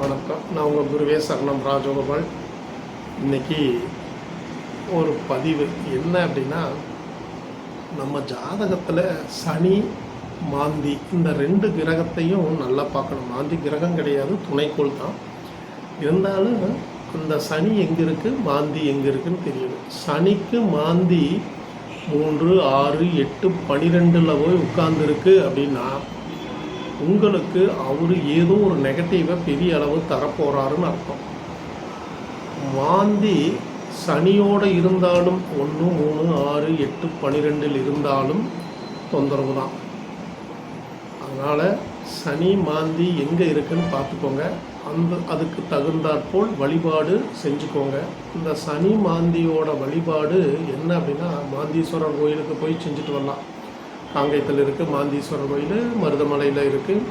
வணக்கம். நான் உங்கள் குருவே சரணம் ராஜகோபால். இன்றைக்கி ஒரு பதிவு. என்ன அப்படின்னா நம்ம ஜாதகத்தில் சனி மாந்தி இந்த ரெண்டு கிரகத்தையும் நல்லா பார்க்கணும். மாந்தி கிரகம் கிடையாது துணைக்கோள் தான். இருந்தாலும் இந்த சனி எங்கே இருக்குது மாந்தி எங்கே இருக்குன்னு தெரியணும் சனிக்கு மாந்தி மூன்று ஆறு எட்டு பனிரெண்டில் போய் உட்கார்ந்துருக்கு அப்படின்னா உங்களுக்கு அவர் ஏதோ ஒரு நெகட்டிவை பெரிய அளவு தரப்போகிறாருன்னு அர்த்தம். மாந்தி சனியோடு இருந்தாலும் ஒன்று மூணு ஆறு எட்டு பன்னிரெண்டில் இருந்தாலும் தொந்தரவு தான். அதனால் சனி மாந்தி எங்கே இருக்குன்னு பார்த்துக்கோங்க. அந்த அதுக்கு தகுந்தாற்போல் வழிபாடு செஞ்சுக்கோங்க. இந்த சனி மாந்தியோட வழிபாடு என்ன அப்படின்னா மாந்தீஸ்வரர் கோயிலுக்கு போய் செஞ்சுட்டு வரலாம். காங்கயத்தில் இருக்குது மாந்தீஸ்வரர் கோயில் மருதமலையில் இருக்குது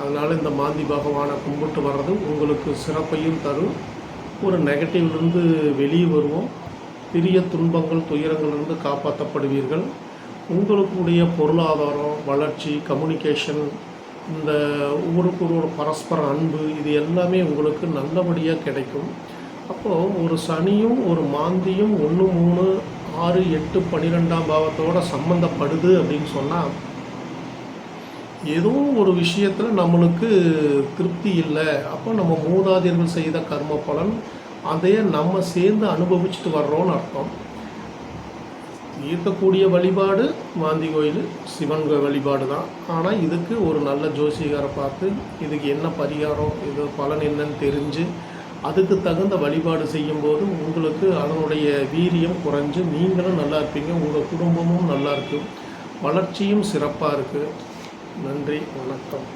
அதனால் இந்த மாந்தி பகவானை கும்பிட்டு வர்றது உங்களுக்கு சிறப்பையும் தரும். ஒரு நெகட்டிவ்லேருந்து வெளியே வருவோம். பெரிய துன்பங்கள் துயரங்கள்லேருந்து காப்பாற்றப்படுவீர்கள் உங்களுக்குடைய பொருளாதாரம் வளர்ச்சி கம்யூனிகேஷன் இந்த ஒவ்வொருக்கொருவோட பரஸ்பர அன்பு இது எல்லாமே உங்களுக்கு நல்லபடியாக கிடைக்கும். அப்போது ஒரு சனியும் ஒரு மாந்தியும் ஒன்று மூணு ஆறு எட்டு பன்னிரெண்டாம் பாவத்தோட சம்மந்தப்படுது அப்படின்னு சொன்னால் ஏதோ ஒரு விஷயத்தில் நம்மளுக்கு திருப்தி இல்லை. அப்போ நம்ம மூதாதையர்கள் செய்த கர்ம பலன் அதையே நம்ம சேர்ந்து அனுபவிச்சுட்டு வர்றோம்னு அர்த்தம். ஈர்க்கக்கூடிய வழிபாடு மாந்தி கோயில் சிவன் வழிபாடு தான். ஆனால் இதுக்கு ஒரு நல்ல ஜோசிகாரை பார்த்து இதுக்கு என்ன பரிகாரம் இது பலன் என்னன்னு தெரிஞ்சு அதுக்கு தகுந்த வழிபாடு செய்யும்போது உங்களுக்கு அதனுடைய வீரியம் குறைஞ்சு நீங்களும் நல்லா இருப்பீங்க உங்கள் குடும்பமும் நல்லா இருக்கும். வளர்ச்சியும் சிறப்பாக இருக்குது நன்றி வணக்கம்.